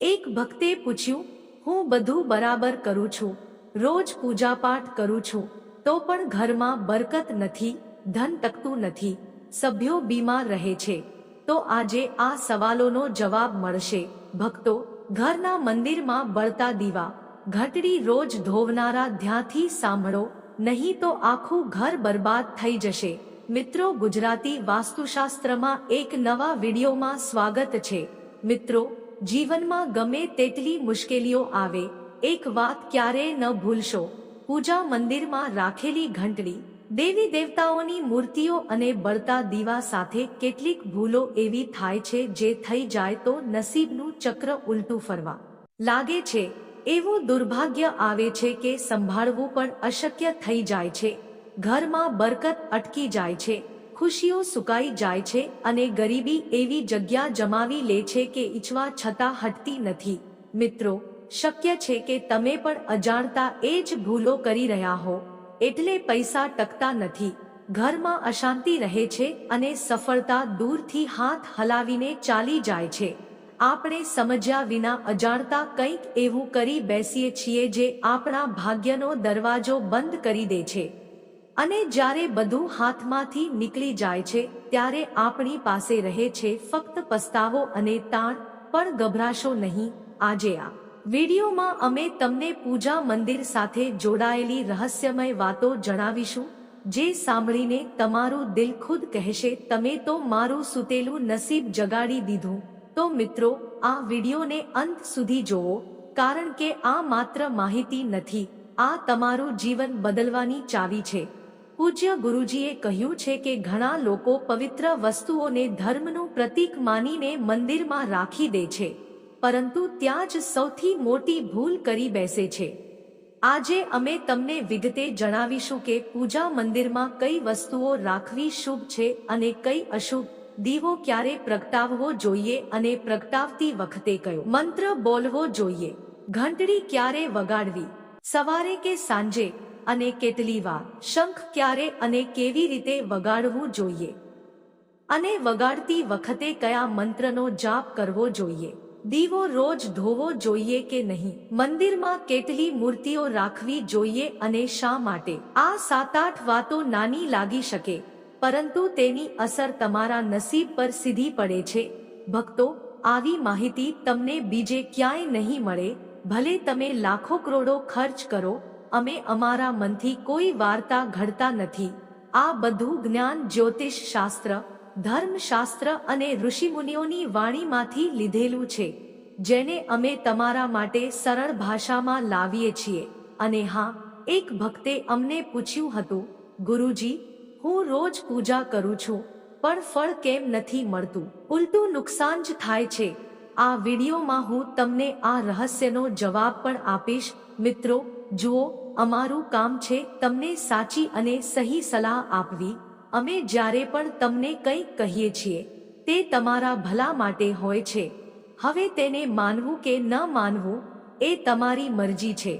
એક ભક્તે પૂછ્યું, હું બધું બરાબર કરું છું? રોજ પૂજાપાઠ કરું છું? તો પણ ઘરમાં બરકત નથી, ધન ટકતું નથી, સભ્યો બીમાર રહે છે. તો આજે આ સવાલોનો જવાબ મળશે. ભક્તો, ઘરના મંદિરમાં બળતા દીવા. ઘટડી રોજ ધોવનારા ધ્યાંથી સાંભળો, નહીં તો આખું ઘર બરબાદ થઈ જશે. મિત્રો, ગુજરાતી વાસ્તુશાસ્ત્રમાં એક નવા વિડીયોમાં સ્વાગત છે. મિત્રો જીવનમાં ગમે તેટલી મુશ્કેલીઓ આવે, એક વાત ક્યારેય ન ભૂલશો. પૂજા મંદિરમાં રાખેલી ઘંટડી, દેવી દેવતાઓની મૂર્તિઓ અને બળતા દીવા સાથે કેટલીક ભૂલો એવી થાય છે જે થઈ જાય તો નસીબનું ચક્ર ઉલટું ફરવા. લાગે છે, એવું દુર્ભાગ્ય આવે છે કે સંભાળવું પણ અશક્ય થઈ જાય છે. ઘરમાં બરકત અટકી જાય છે. ખુશીઓ સુકાઈ જાય છે અને ગરીબી એવી જગ્યા જમાવી લે છે કે ઈચ્છવા છતાં હટતી નથી. મિત્રો, શક્ય છે કે તમે પણ અજાણતા એ જ ભૂલો કરી રહ્યા હો, એટલે પૈસા ટકતા નથી. ઘરમાં અશાંતિ રહે છે અને સફળતા દૂરથી હાથ હલાવીને ચાલી જાય છે. આપણે સમજ્યા વિના અજાણતા કંઈક એવું કરી બેસીએ છીએ જે આપણા ભાગ્યનો દરવાજો બંધ કરી દે છે. અને જ્યારે બધું હાથમાંથી નીકળી જાય છે, ત્યારે આપણી પાસે રહે છે ફક્ત પસ્તાવો અને તાણ, પણ ગભરાશો નહીં. આજે આ વિડીયોમાં અમે તમને પૂજા મંદિર સાથે જોડાયેલી રહસ્યમય વાતો જણાવીશું, જે સાંભળીને તમારું દિલ ખુદ કહેશે, તમે તો મારું સૂતેલું નસીબ જગાડી દીધું. તો મિત્રો, આ વિડીયોને અંત સુધી જોવો કારણ કે આ માત્ર માહિતી નથી, આ તમારું જીવન બદલવાની ચાવી છે. પૂજ્ય ગુરુજીએ કહ્યું છે કે ઘણા લોકો પવિત્ર વસ્તુઓને ધર્મનું પ્રતીક માનીને મંદિરમાં રાખી દે છે, પરંતુ ત્યાં જ સૌથી મોટી ભૂલ કરી બેસે છે. આજે અમે તમને વિગતે જણાવીશું કે પૂજા મંદિરમાં કઈ વસ્તુઓ રાખવી શુભ છે અને કઈ અશુભ, દીવો ક્યારે પ્રગટાવવો જોઈએ અને પ્રગટાવતી વખતે કયો મંત્ર બોલવો જોઈએ, ઘંટડી ક્યારે વગાડવી, સવારે કે સાંજે અને કેટલી વાર? શંખ ક્યારે અને કેવી રીતે વગાડવું જોઈએ? અને વગાડતી વખતે કયા મંત્રનો જાપ કરવો જોઈએ? દીવો રોજ ધોવો જોઈએ કે નહીં? મંદિરમાં કેટલી મૂર્તિઓ રાખવી જોઈએ અને શા માટે? આ સાત આઠ વાતો નાની લાગી શકે, પરંતુ તેની અસર તમારા નસીબ પર સીધી પડે છે. ભક્તો, આવી માહિતી તમને બીજે ક્યાંય નહીં મળે, ભલે તમે લાખો કરોડો ખર્ચ કરો અમે અમારા મનથી કોઈ વાર્તા ઘડતા નથી. આ બધું જ્ઞાન જ્યોતિષ શાસ્ત્ર, ધર્મશાસ્ત્ર અને ઋષિમુનિઓની વાણીમાંથી લીધેલું છે, જેને અમે તમારા માટે સરળ ભાષામાં લાવીએ છીએ. અને હા, એક ભક્તે અમને પૂછ્યું હતું, ગુરુજી, હું રોજ પૂજા કરું છું, પણ ફળ કેમ નથી મળતું? ઉલટું નુકસાન જ થાય છે. આ વિડીયોમાં હું તમને આ રહસ્યનો જવાબ પણ આપીશ. મિત્રો, જુઓ અમારું કામ છે તમને સાચી અને સહી સલાહ આપવી. અમે જ્યારે પણ તમને કંઈક કહીએ છીએ, તે તમારા ભલા માટે હોય છે. હવે તેને માનવું કે ન માનવું, એ તમારી મરજી છે.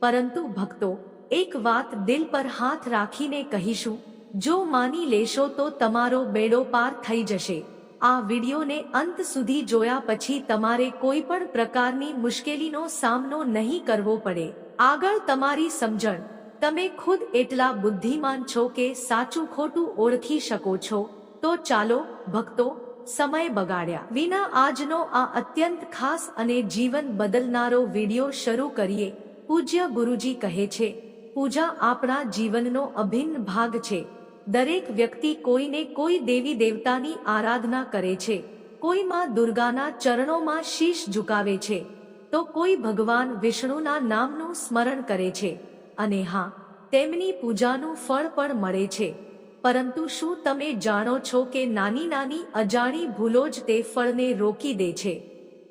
પરંતુ ભક્તો, એક વાત દિલ પર હાથ રાખીને કહીશું, જો માની લેશો તો તમારો બેડો પાર થઈ જશે. આ વિડીયોને અંત સુધી જોયા પછી તમારે કોઈ પણ પ્રકારની મુશ્કેલીનો સામનો નહીં કરવો પડે. આગળ તમારી સમજણ. તમે ખુદ એટલા બુદ્ધિમાન છો કે સાચું ખોટું ઓળખી શકો છો. તો ચાલો, ભક્તો, સમય બગાડ્યા. વિના આજનો આ અત્યંત ખાસ અને જીવન બદલનારો વિડિયો શરૂ કરીએ. પૂજ્ય ગુરુજી કહે છે, પૂજા આપણા જીવનનો અભિન્ન ભાગ છે. દરેક વ્યક્તિ કોઈને કોઈ દેવી દેવતાની આરાધના કરે છે. કોઈ માં દુર્ગાના ચરણોમાં શીશ ઝુકાવે છે. તો કોઈ ભગવાન વિષ્ણુના નામનું સ્મરણ કરે છે. અને હા, તેમની પૂજાનું ફળ પણ મળે છે. પરંતુ શું તમે જાણો છો કે નાની નાની અજાણી ભૂલો જ તે ફળને રોકી દે છે?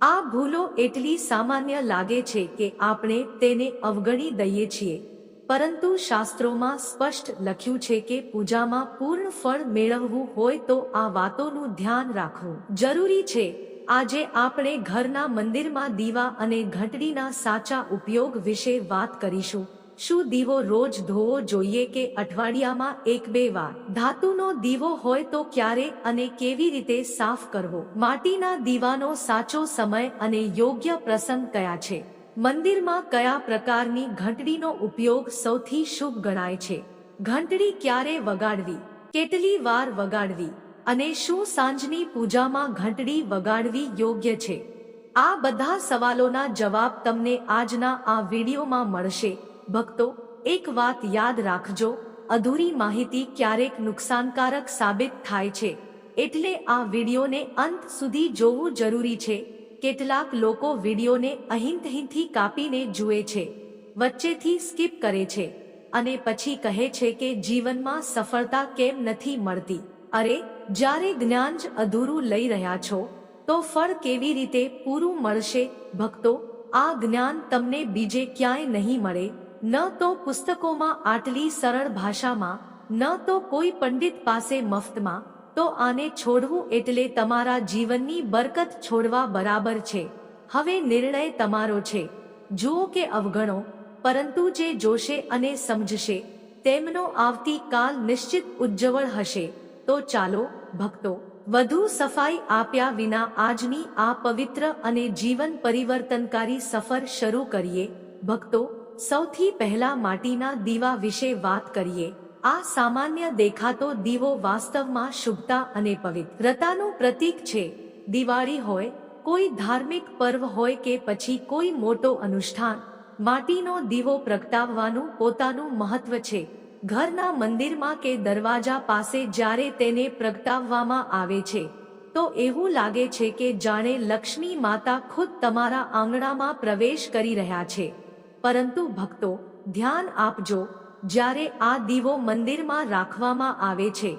આ ભૂલો એટલી સામાન્ય લાગે છે કે આપણે તેને અવગણી દઈએ છીએ. પરંતુ શાસ્ત્રોમાં સ્પષ્ટ લખ્યું છે કે પૂજામાં પૂર્ણ ફળ મેળવવું હોય તો આ વાતોનું ધ્યાન રાખવું જરૂરી છે. આજે આપણે ઘરના મંદિરમાં દીવા અને ઘંટડીના સાચા ઉપયોગ વિશે વાત કરીશું. શું દીવો રોજ ધોવો જોઈએ કે અઠવાડિયામાં એક બે વાર? ધાતુનો દીવો હોય તો ક્યારે અને કેવી રીતે સાફ કરવો? માટીના દીવાનો સાચો સમય અને યોગ્ય પ્રસંગ કયા છે? મંદિરમાં કયા પ્રકારની ઘંટડીનો ઉપયોગ સૌથી શુભ ગણાય છે? ઘંટડી ક્યારે વગાડવી? કેટલી વાર વગાડવી? અને શું સાંજની પૂજામાં ઘંટડી વગાડવી યોગ્ય છે? આ બધા સવાલોના જવાબ તમને આજના આ વિડીયોમાં મળશે. ભક્તો, એક વાત યાદ રાખજો, અધૂરી માહિતી ક્યારેક નુકસાનકારક સાબિત થાય છે. એટલે આ વિડીયોને અંત સુધી જોવું જરૂરી છે. કેટલાક લોકો વિડીયોને અહીંથી કાપીને જુએ છે, વચ્ચેથી સ્કીપ કરે છે અને પછી કહે છે કે જીવનમાં સફળતા કેમ નથી મળતી? અરે જ્યારે જ્ઞાન જ અધૂરું લઈ રહ્યા છો, તો ફળ કેવી રીતે પૂરું મળશે ભક્તો? આ જ્ઞાન તમને બીજે ક્યાંય નહીં મળે. ન તો પુસ્તકોમાં આટલી સરળ ભાષામાં, ન તો કોઈ પંડિત પાસે મફતમાં. તો આને છોડવું એટલે તમારા જીવનની બરકત છોડવા બરાબર છે. હવે નિર્ણય તમારો છે. જુઓ કે અવગણો, પરંતુ જે જોશે અને સમજશે, તેમનો આવતી કાલ નિશ્ચિત ઉજ્જવળ હશે. તો ચાલો, ભક્તો, વધુ સફાઈ આપ્યા વિના આજની આ પવિત્ર અને જીવન પરિવર્તનકારી સફર શરૂ કરીએ. ભક્તો, સૌથી પહેલા માટીના દીવા વિશે વાત કરીએ. આ સામાન્ય દેખાતો દીવો વાસ્તવમાં શુભતા અને પવિત્રતાનું પ્રતીક છે. દિવાળી હોય, કોઈ ધાર્મિક પર્વ હોય કે પછી કોઈ મોટો અનુષ્ઠાન, માટીનો દીવો પ્રગટાવવાનું પોતાનું મહત્વ છે. ઘરના મંદિરમાં કે દરવાજા પાસે જ્યારે તેને પ્રગટાવવામાં આવે છે, તો એવું લાગે છે કે જાણે લક્ષ્મી માતા ખુદ તમારા આંગણામાં પ્રવેશ કરી રહ્યા છે. પરંતુ ભક્તો, ધ્યાન આપજો, જ્યારે આ દીવો મંદિરમાં રાખવામાં આવે છે,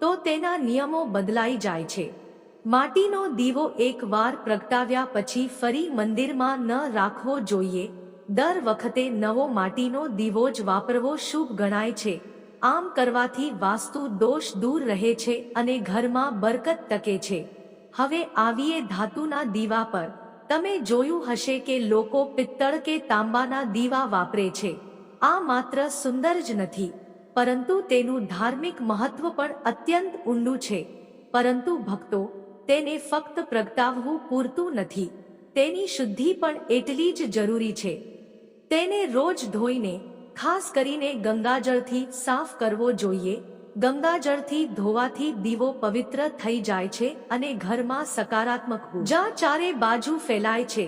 તો તેના નિયમો બદલાઈ જાય છે. માટીનો દીવો એકવાર પ્રગટાવ્યા પછી ફરી મંદિરમાં ન રાખવો જોઈએ દર વખતે નવો માટીનો દીવો જ વાપરવો શુભ ગણાય છે. આમ કરવાથી વાસ્તુ દોષ દૂર રહે છે અને ઘરમાં બરકત ટકે છે. હવે આવીએ ધાતુના દીવા પર. તમે જોયું હશે કે લોકો પિત્તળ કે તાંબાના દીવા વાપરે છે. આ માત્ર સુંદર જ નથી. પરંતુ તેનું ધાર્મિક મહત્વ પણ અત્યંત ઊંડું છે. પરંતુ ભક્તો, તેને ફક્ત પ્રગટાવવું પૂરતું નથી. તેની શુદ્ધિ પણ એટલી જ જરૂરી છે. તેને રોજ ધોઈને, ખાસ કરીને ગંગાજળથી સાફ કરવો જોઈએ. ગંગાજળથી ધોવાથી દીવો પવિત્ર થઈ જાય છે અને ઘરમાં સકારાત્મક ઊર્જા ચારે બાજુ ફેલાય છે.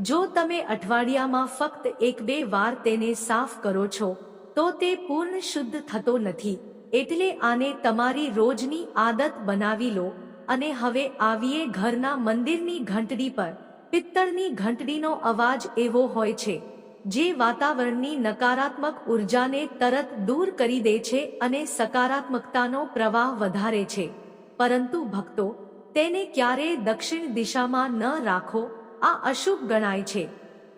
જો તમે અઠવાડિયામાં ફક્ત એક બે વાર તેને સાફ કરો છો, તો તે પૂર્ણ શુદ્ધ થતો નથી. એટલે આને તમારી રોજની આદત બનાવી લો અને હવે આવીએ ઘરના મંદિરની ઘંટડી પર. પિત્તળની ઘંટડીનો અવાજ એવો હોય છે. જે વાતાવરણની નકારાત્મક ઉર્જાને તરત દૂર કરી દે છે અને સકારાત્મકતાનો પ્રવાહ વધારે છે. પરંતુ ભક્તો, તેને ક્યારેય દક્ષિણ દિશામાં ન રાખો, આ અશુભ ગણાય છે.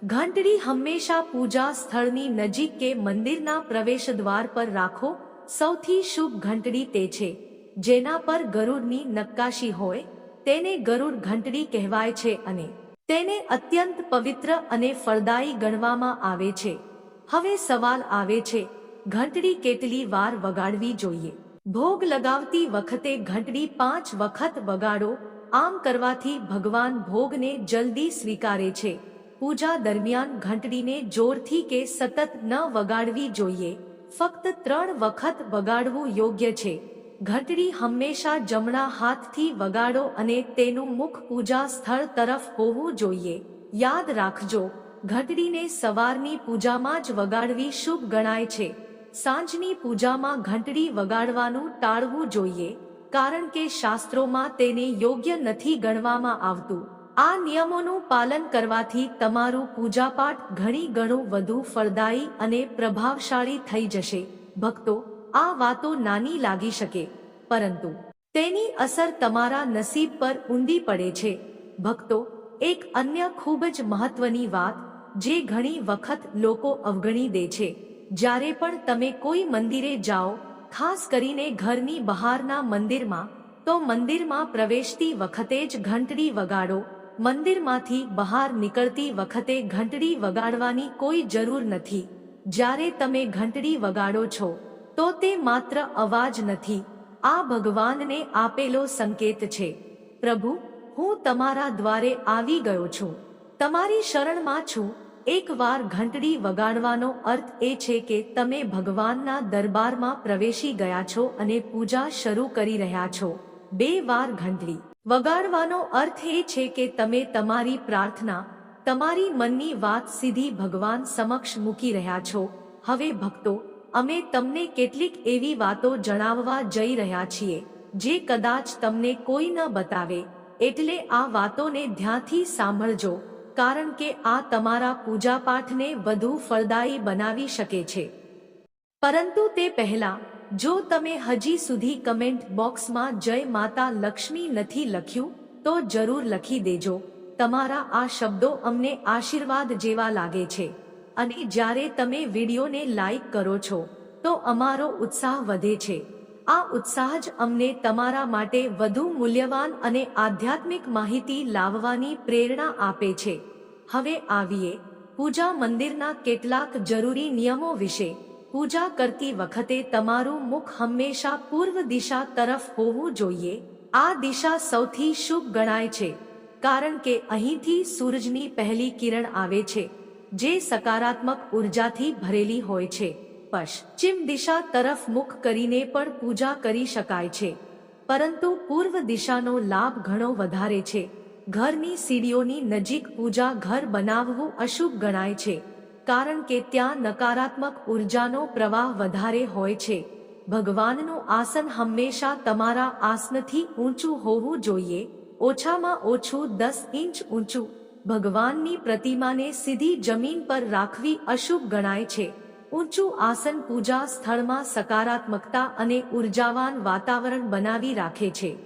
ઘંટડી હંમેશા પૂજા સ્થળની નજીક કે મંદિરના પ્રવેશદ્વાર પર રાખો, સૌથી શુભ ઘંટડી તે છે. જેના પર ગરુડની નક્કાશી હોય, તેને ગરુડ ઘંટડી કહેવાય છે અને તેને અત્યંત પવિત્ર અને ફળદાયી ગણવામાં આવે છે. હવે સવાલ આવે છે, ઘંટડી કેટલી વાર વગાડવી જોઈએ? ભોગ લગાવતી વખતે ઘંટડી પાંચ વખત વગાડો, આમ કરવાથી ભગવાન ભોગને જલ્દી સ્વીકારે છે. પૂજા દરમિયાન ઘંટડીને જોરથી કે સતત ન વગાડવી જોઈએ, ફક્ત ત્રણ વખત વગાડવું યોગ્ય છે. ઘંટડી હંમેશા જમણા હાથથી વગાડો અને તેનું મુખ પૂજા સ્થળ તરફ હોવું જોઈએ. યાદ રાખજો, ઘંટડીને સવારની પૂજામાં જ વગાડવી શુભ ગણાય છે. સાંજની પૂજામાં ઘંટડી વગાડવાનું ટાળવું જોઈએ, કારણ કે શાસ્ત્રોમાં તેને યોગ્ય નથી ગણવામાં આવતું. આ નિયમોનું પાલન કરવાથી તમારું પૂજાપાઠ ઘણી ગણું વધુ ફળદાયી અને પ્રભાવશાળી થઈ જશે. ભક્તો આ વાતો નાની લાગી શકે, પરંતુ તેની અસર તમારા નસીબ પર ઊંડી પડે છે. ભક્તો, એક અન્ય ખૂબ જ મહત્વની વાત, જે ઘણી વખત લોકો અવગણી દે છે. જ્યારે પણ તમે કોઈ મંદિરે જાઓ, ખાસ કરીને ઘરની બહારના મંદિરમાં, તો મંદિરમાં પ્રવેશતી વખતે જ ઘંટડી વગાડો. મંદિરમાંથી બહાર નીકળતી વખતે ઘંટડી વગાડવાની કોઈ જરૂર નથી. જ્યારે તમે ઘંટડી વગાડો છો તો તે માત્ર અવાજ નથી. આ ભગવાનને આપેલો સંકેત છે. પ્રભુ, હું તમારા દ્વારે આવી ગયો છું. તમારી શરણમાં છું. એકવાર ઘંટડી વગાડવાનો અર્થ એ છે કે તમે ભગવાનના દરબારમાં પ્રવેશી ગયા છો અને પૂજા શરૂ કરી રહ્યા છો. બે વાર ઘંટડી. વગાડવાનો અર્થ એ છે કે તમે તમારી પ્રાર્થના, તમારી મનની વાત સીધી ભગવાન સમક્ષ મૂકી રહ્યા છો. હવે ભક્તો અમે તમને કેટલીક એવી વાતો જણાવવા જઈ રહ્યા છીએ, જે કદાચ તમને કોઈ ન બતાવે, એટલે આ વાતોને ધ્યાનથી સાંભળજો, કારણ કે આ તમારા પૂજાપાઠને વધુ ફળદાયી બનાવી શકે છે. પરંતુ તે પહેલા, જો તમે હજી સુધી કમેન્ટ બોક્સમાં જય માતા લક્ષ્મી નથી લખ્યું, તો જરૂર લખી દેજો, તમારા આ શબ્દો અમને આશીર્વાદ જેવા લાગે છે. અને જ્યારે તમે વિડીયોને લાઈક કરો છો, તો અમારો ઉત્સાહ વધે છે. આ ઉત્સાહ જ અમને તમારા માટે વધુ મૂલ્યવાન અને આધ્યાત્મિક માહિતી લાવવાની પ્રેરણા આપે છે. હવે આવીએ પૂજા મંદિરના કેટલાક જરૂરી નિયમો વિશે. પૂજા કરતી વખતે તમારું મુખ હંમેશા પૂર્વ દિશા તરફ હોવું જોઈએ. આ દિશા સૌથી શુભ ગણાય છે, કારણ કે અહીંથી સૂરજની પહેલી કિરણ આવે છે. જે સકારાત્મક ઉર્જાથી ભરેલી હોય છે. પશ્ચિમ દિશા તરફ મુખ કરીને પણ પૂજા કરી શકાય છે. પરંતુ પૂર્વ દિશાનો લાભ ઘણો વધારે છે. ઘરની સીડીઓની નજીક પૂજા ઘર બનાવવું અશુભ ગણાય છે. કારણ કે ત્યાં નકારાત્મક ઉર્જાનો પ્રવાહ વધારે હોય છે. ભગવાનનું આસન હંમેશા તમારા આસનથી ઊંચું હોવું જોઈએ. ઓછામાં ઓછું દસ ઇંચ ઊંચું ભગવાનની પ્રતિમાને સીધી જમીન પર રાખવી અશુભ ગણાય છે. ઊંચું આસન પૂજા સ્થળમાં સકારાત્મકતા અને ઉર્જાવાન વાતાવરણ બનાવી રાખે છે.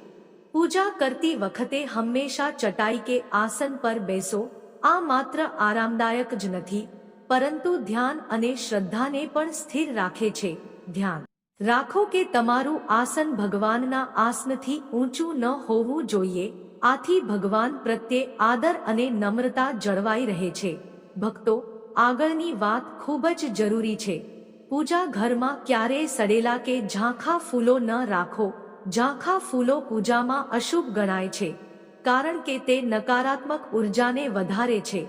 પૂજા કરતી વખતે હંમેશા ચટાઈ કે આસન પર બેસો, આ માત્ર આરામદાયક જ નથી, પરંતુ ધ્યાન અને શ્રદ્ધાને પણ સ્થિર રાખે છે. ધ્યાન. રાખો કે તમારું આસન ભગવાનના આસનથી ઊંચું ન હોવું જોઈએ આથી ભગવાન પ્રત્યે આદર અને નમ્રતા જળવાઈ રહે છે. ભક્તો, આગળની વાત ખૂબ જ જરૂરી છે. પૂજા ઘરમાં ક્યારેય સડેલા કે ઝાંખા ફૂલો ન રાખો. ઝાંખા ફૂલો પૂજામાં અશુભ ગણાય છે. કારણ કે તે નકારાત્મક ઉર્જાને વધારે છે.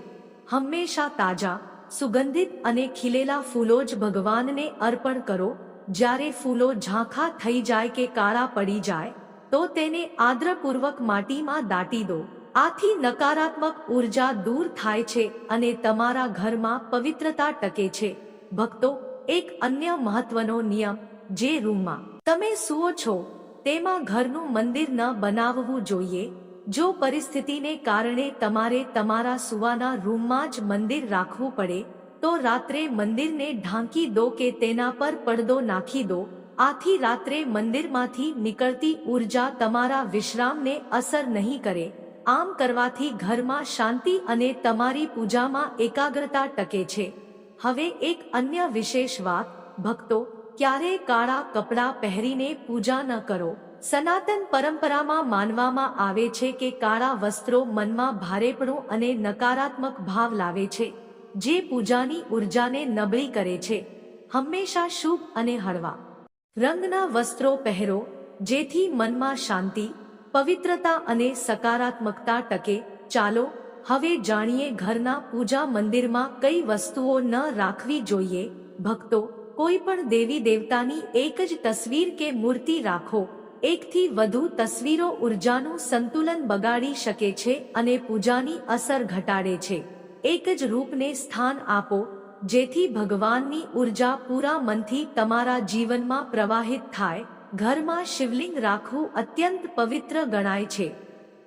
હંમેશા તાજા, સુગંધિત અને ખીલેલા ફૂલો જ ભગવાનને અર્પણ કરો. જ્યારે ફૂલો ઝાંખા થઈ જાય કે કાળા પડી જાય તો તેને આદ્રપૂર્વક માટીમાં દાટી દો. આથી નકારાત્મક ઊર્જા દૂર થાય છે અને તમારા ઘરમાં પવિત્રતા ટકે છે. ભક્તો, એક અન્ય મહત્વનો નિયમ, જે રૂમમાં તમે સુઓ છો, તેમાં ઘરનું મંદિર ન બનાવવું જોઈએ. જો પરિસ્થિતિને કારણે તમારે તમારા સુવાના રૂમમાં જ મંદિર રાખવું પડે, તો રાત્રે મંદિરને ઢાંકી દો કે તેના પર પડદો નાખી દો. આથી રાત્રે મંદિરમાંથી નીકળતી ઊર્જા તમારા વિશ્રામને અસર નહીં કરે. આમ કરવાથી ઘરમાં શાંતિ અને તમારી પૂજામાં એકાગ્રતા ટકે છે. હવે એક અન્ય વિશેષ વાત, ભક્તો ક્યારેય કાળા કપડાં પહેરીને પૂજા ન કરો. સનાતન પરંપરામાં માનવામાં આવે છે કે કાળા વસ્ત્રો મનમાં ભારેપણું અને નકારાત્મક ભાવ લાવે છે, જે પૂજાની ઉર્જાને નબળી કરે છે. હંમેશા શુભ અને હળવા. રંગના વસ્ત્રો પહેરો, જેથી મનમાં શાંતિ, પવિત્રતા અને સકારાત્મકતા ટકે. ચાલો, હવે જાણીએ ઘરના પૂજા મંદિરમાં કઈ વસ્તુઓ ન રાખવી જોઈએ. ભક્તો, કોઈ પણ દેવી દેવતાની એક જ તસવીર કે મૂર્તિ રાખો. એકથી વધુ તસવીરો ઉર્જાનું સંતુલન બગાડી શકે છે અને પૂજાની અસર ઘટાડે છે. એક જ રૂપને સ્થાન આપો જેથી ભગવાનની ઊર્જા પૂરા મનથી તમારા જીવનમાં પ્રવાહિત થાય, ઘરમાં શિવલિંગ રાખવું અત્યંત પવિત્ર ગણાય છે.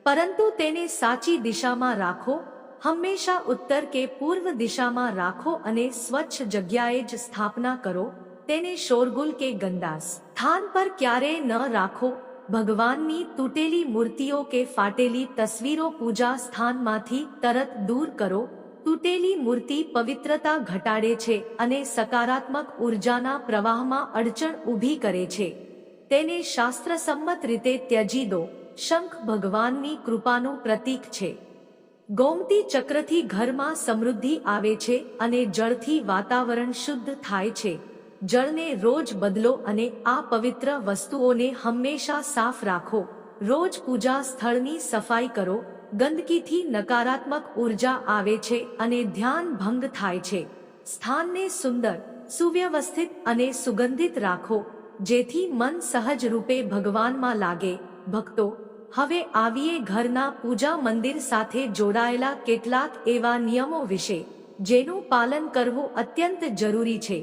પરંતુ તેને સાચી દિશામાં રાખો, હંમેશા ઉત્તર કે પૂર્વ દિશામાં રાખો અને સ્વચ્છ જગ્યાએ જ સ્થાપના કરો, તેને શોરગુલ કે ગંદાસ. સ્થાન પર ક્યારેય ન રાખો, ભગવાનની તૂટેલી મૂર્તિઓ કે ફાટેલી તસવીરો પૂજા સ્થાનમાંથી તરત દૂર કરો તૂટેલી મૂર્તિ પવિત્રતા ઘટાડે છે અને સકારાત્મક ઉર્જાના પ્રવાહમાં અડચણ ઊભી કરે છે. તેને શાસ્ત્રસંમત રીતે ત્યજી દો. શંખ ભગવાનની કૃપાનું પ્રતીક છે. ગોમતી ચક્રથી ઘરમાં સમૃદ્ધિ આવે છે અને જળથી વાતાવરણ શુદ્ધ થાય છે. જળને રોજ બદલો અને આ પવિત્ર વસ્તુઓને હંમેશા સાફ રાખો. રોજ પૂજા સ્થળની સફાઈ કરો. ગંદકીથી નકારાત્મક ઊર્જા આવે છે અને ધ્યાન ભંગ થાય છે. સ્થાનને સુંદર, સુવ્યવસ્થિત અને સુગંધિત રાખો, જેથી મન સહજ રૂપે ભગવાનમાં લાગે. ભક્તો, હવે આવીએ ઘરના પૂજા મંદિર સાથે જોડાયેલા કેટલાક એવા નિયમો વિશે, જેનું પાલન કરવું અત્યંત જરૂરી છે.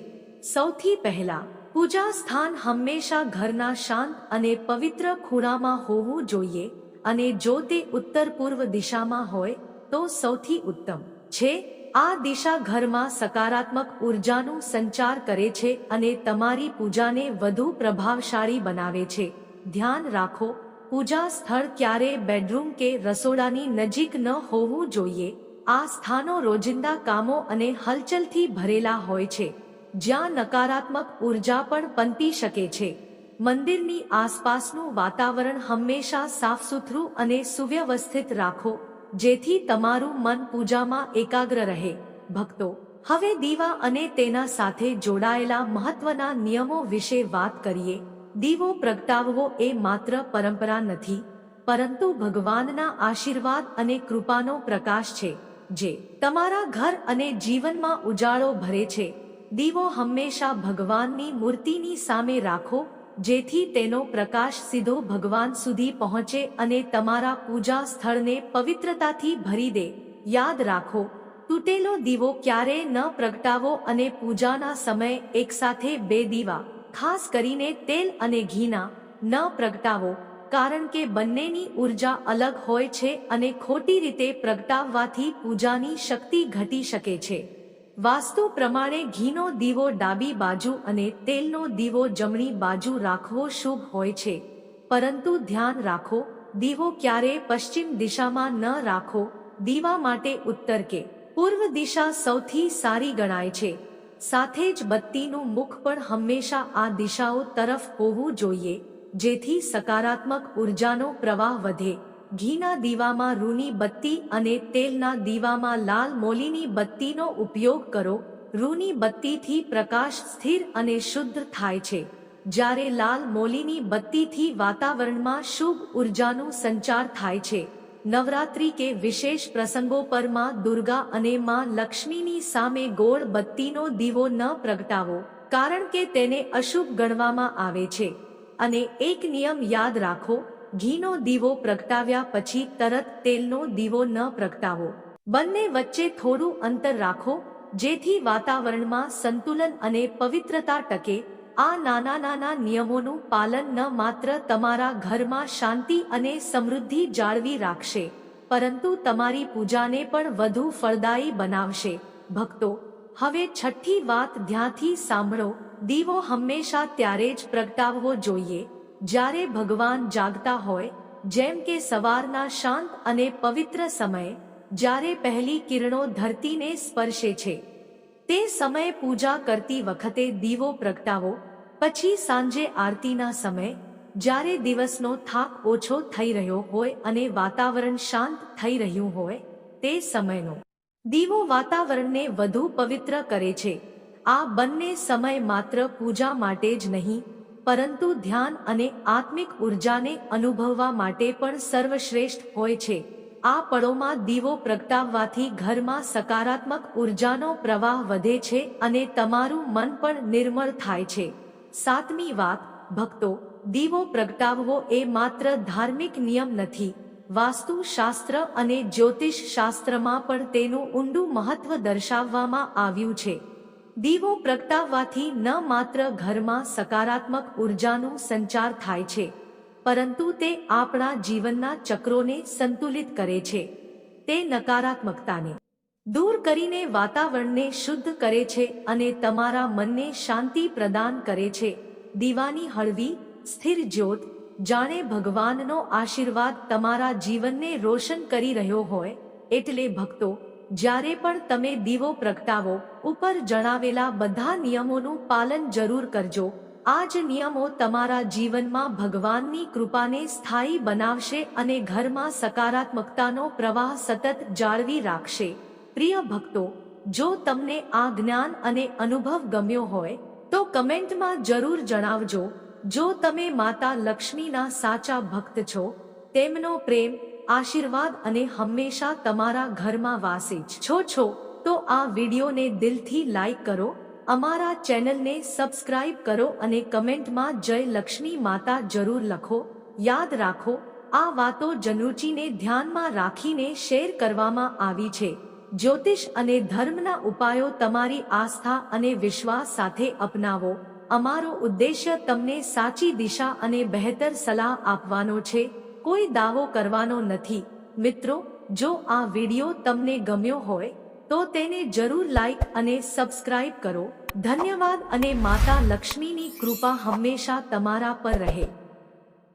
સૌથી પહેલા, પૂજા સ્થાન હંમેશા ઘરના શાંત અને પવિત્ર ખૂણામાં હોવું જોઈએ. અને જો તે ઉત્તર પૂર્વ દિશામાં હોય, તો સૌથી ઉત્તમ. છે, આ દિશા ઘરમાં સકારાત્મક ઉર્જાનું સંચાર કરે છે અને તમારી પૂજાને વધુ પ્રભાવશાળી બનાવે છે. ધ્યાન રાખો, પૂજા સ્થળ ક્યારે બેડરૂમ કે રસોડાની નજીક ન હોવું જોઈએ. આ સ્થાનો રોજિંદા કામો અને હલચલથી ભરેલા હોય છે. જ્યાં નકારાત્મક ઊર્જા પણ પનપી શકે છે. મંદિરની આસપાસનું વાતાવરણ હંમેશા સાફ સુથરું અને સુવ્યવસ્થિત રાખો, જેથી તમારું મન પૂજામાં એકાગ્ર રહે. ભક્તો, હવે દીવા અને તેના સાથે જોડાયેલા મહત્વના નિયમો વિશે વાત કરીએ. દીવો પ્રગટાવવો એ માત્ર પરંપરા નથી, પરંતુ ભગવાનના આશીર્વાદ અને કૃપાનો પ્રકાશ છે, જે તમારા ઘર અને જીવનમાં ઉજાળો ભરે છે. દીવો હંમેશા ભગવાનની મૂર્તિની સામે રાખો જેથી તેનો પ્રકાશ સીધો ભગવાન સુધી પહોંચે અને તમારા પૂજા સ્થળને પવિત્રતાથી ભરી દે. યાદ રાખો, તૂટેલો દીવો ક્યારેય ન પ્રગટાવો અને પૂજાના સમય એકસાથે બે દીવા, ખાસ કરીને તેલ અને ઘીના, ન પ્રગટાવો, કારણ કે બંનેની ઊર્જા અલગ હોય છે અને ખોટી રીતે પ્રગટાવવાથી પૂજાની શક્તિ ઘટી શકે છે. વાસ્તુ પ્રમાણે ઘીનો દીવો ડાબી બાજુ અને તેલનો દીવો જમણી બાજુ રાખવો શુભ હોય છે. પરંતુ ધ્યાન રાખો, દીવો ક્યારે પશ્ચિમ દિશામાં ન રાખો, દીવા માટે ઉત્તર કે પૂર્વ દિશા સૌથી સારી ગણાય છે. સાથે જ બત્તીનું મુખ પણ હંમેશા આ દિશાઓ તરફ હોવું જોઈએ, જેથી સકારાત્મક ઉર્જાનો પ્રવાહ વધે. ઘીના દીવામાં રૂની બત્તી અને તેલના દીવામાં લાલ મોલીની બત્તીનો ઉપયોગ કરો. રૂની બત્તીથી પ્રકાશ સ્થિર અને શુદ્ધ થાય છે. જ્યારે લાલ મોલીની બત્તીથી વાતાવરણમાં શુભ ઉર્જાનું સંચાર થાય છે. નવરાત્રી કે વિશેષ પ્રસંગો પરમાં દુર્ગા અને માં લક્ષ્મીની સામે ગોળ બત્તીનો દીવો ન પ્રગટાવો, કારણ કે તેને અશુભ ગણવામાં આવે છે. અને એક નિયમ યાદ રાખો ઘીનો દીવો પ્રગટાવ્યા પછી તરત તેલનો દીવો ન પ્રગટાવો. બંને વચ્ચે થોડું અંતર રાખો, જેથી વાતાવરણમાં સંતુલન અને પવિત્રતા ટકે. આ નાના નાના નિયમોનું પાલન ન માત્ર તમારા ઘરમાં શાંતિ અને સમૃદ્ધિ જાળવી રાખશે, પરંતુ તમારી પૂજાને પણ વધુ ફળદાયી બનાવશે. ભક્તો, હવે છઠ્ઠી વાત ધ્યાનથી સાંભળો. દીવો હંમેશા ત્યારે જ પ્રગટાવવો જોઈએ. જ્યારે ભગવાન જાગતા હોય, જેમ કે સવારના શાંત અને પવિત્ર સમયે, જ્યારે પહેલી કિરણો ધરતીને સ્પર્શે છે. તે સમયે પૂજા કરતી વખતે દીવો પ્રગટાવો, પછી સાંજે આરતીના સમયે, જ્યારે દિવસનો થાક ઓછો થઈ રહ્યો હોય અને વાતાવરણ શાંત થઈ રહ્યું હોય, તે સમયનો. દીવો વાતાવરણને વધુ પવિત્ર કરે છે. આ બંને સમય માત્ર પૂજા માટે જ નહીં પરંતુ ધ્યાન અને આત્મિક ઉર્જાને અનુભવવા માટે પણ સર્વશ્રેષ્ઠ હોય છે. આ પળોમાં દીવો પ્રગટાવવાથી ઘરમાં સકારાત્મક ઉર્જાનો પ્રવાહ વધે છે અને તમારું મન પણ નિર્મળ થાય છે. સાતમી વાત, ભક્તો, દીવો પ્રગટાવવો એ માત્ર ધાર્મિક નિયમ નથી. વાસ્તુ શાસ્ત્ર અને જ્યોતિષ શાસ્ત્રમાં પણ તેનું ઊંડું મહત્વ દર્શાવવામાં આવ્યું છે. દીવો પ્રગટાવવાથી ન માત્ર ઘરમાં સકારાત્મક ઉર્જાનું સંચાર થાય છે, પરંતુ તે આપણા જીવનના ચક્રોને સંતુલિત કરે છે. તે નકારાત્મકતાને દૂર કરીને વાતાવરણને શુદ્ધ કરે છે અને તમારા મનને શાંતિ પ્રદાન કરે છે. દીવાની હળવી, સ્થિર જ્યોત, જાણે ભગવાનનો આશીર્વાદ તમારા જીવનને રોશન કરી રહ્યો હોય, એટલે ભક્તો જ્યારે પણ તમે દીવો પ્રગટાવો, ઉપર જણાવેલા બધા નિયમોનું પાલન જરૂર કરજો. આ જ નિયમો તમારા જીવનમાં ભગવાનની કૃપાને સ્થાયી બનાવશે અને ઘરમાં સકારાત્મકતાનો પ્રવાહ સતત જાળવી રાખશે. પ્રિય ભક્તો, જો તમને આ જ્ઞાન અને અનુભવ ગમ્યો હોય, તો કમેન્ટમાં જરૂર જણાવજો. જો તમે માતા લક્ષ્મીના સાચા ભક્ત છો, તેમનો પ્રેમ આશીર્વાદ અને હંમેશા તમારા ઘરમાં વાસે છો છો, તો આ વિડીયોને દિલથી લાઈક કરો, અમારા ચેનલને સબસ્ક્રાઇબ કરો અને કમેન્ટમાં જય લક્ષ્મી માતા જરૂર લખો, યાદ રાખો, આ વાતો જનરુચિને ધ્યાનમાં રાખીને શેર કરવામાં આવી છે. જ્યોતિષ અને ધર્મના ઉપાયો તમારી આસ્થા અને વિશ્વાસ સાથે અપનાવો. અમારો ઉદ્દેશ્ય તમને સાચી દિશા અને બહેતર સલાહ આપવાનો છે. કોઈ દાવો કરવાનો નથી. મિત્રો, જો આ વિડિયો તમને ગમ્યો હોય, તો તેને જરૂર લાઈક અને સબસ્ક્રાઇબ કરો. ધન્યવાદ અને માતા લક્ષ્મીની કૃપા હંમેશા તમારા પર રહે.